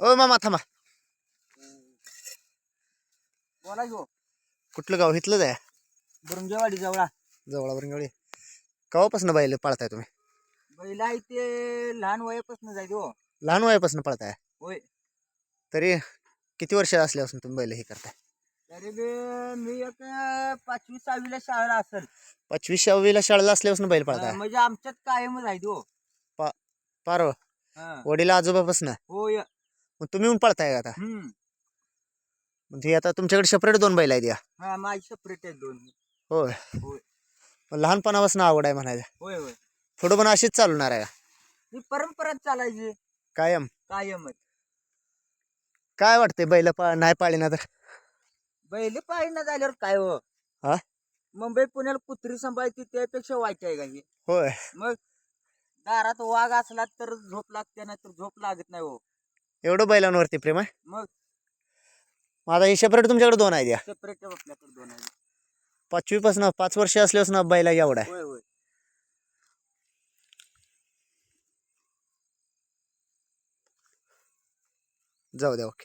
ओ मामा थांबा. बोला घेऊ कुठलं गाव? इथलंच आहे. बुरुंगेवाडी जवळा. जवळावरून गवळी केव्हापासून बैल पाळताय तुम्ही? बैल आहे ते लहान वयापासून जायचं हो. लहान वयापासून पाळताय? होय. तरी किती वर्ष असल्यापासून तुम्ही बैल हे करताय? तरी बी मी एक पाचवी सहावीला शाळेला असेल. पाचवी सहावीला शाळेला असल्यापासून बैल पाळताय? अं, म्हणजे आमच्यात कायमच आहे हो पार हं. वडील आजोबापासून? होय. मग तुम्ही येऊन पळताय का आता? हम्म. म्हणजे आता तुमच्याकडे सेपरेट दोन बैल आहेत या. हा माझी सेपरेट आहेत दोन होय. होय. मग लहानपणापासून आवड आहे म्हणायचं. होय होय. पुढं पण अशीच चालणार आहे का? ही परंपरा चालायची. कायम? कायमच. काय वाटतंय बैल पा नाही पाळली ना तर? बैल पाहिजे झाल्यावर काय हो? हा? मुंबई पुण्याला कुत्री सांभाळते त्यापेक्षा वाईट आहे का हे? होय. मग दारात वाघ असला तर झोप लागते नाही तर झोप लागत नाही हो. एवढं बैलांवरती प्रेम आहे? मग? आता हे सेपरेट तुमच्याकडे दोन आहेत या. सेपरेट आपल्याकडे दोन आहे पाचवीपासून पाच वर्ष असल्यापासून बैला एवढा आहे. होय होय. जाऊ द्या ओके.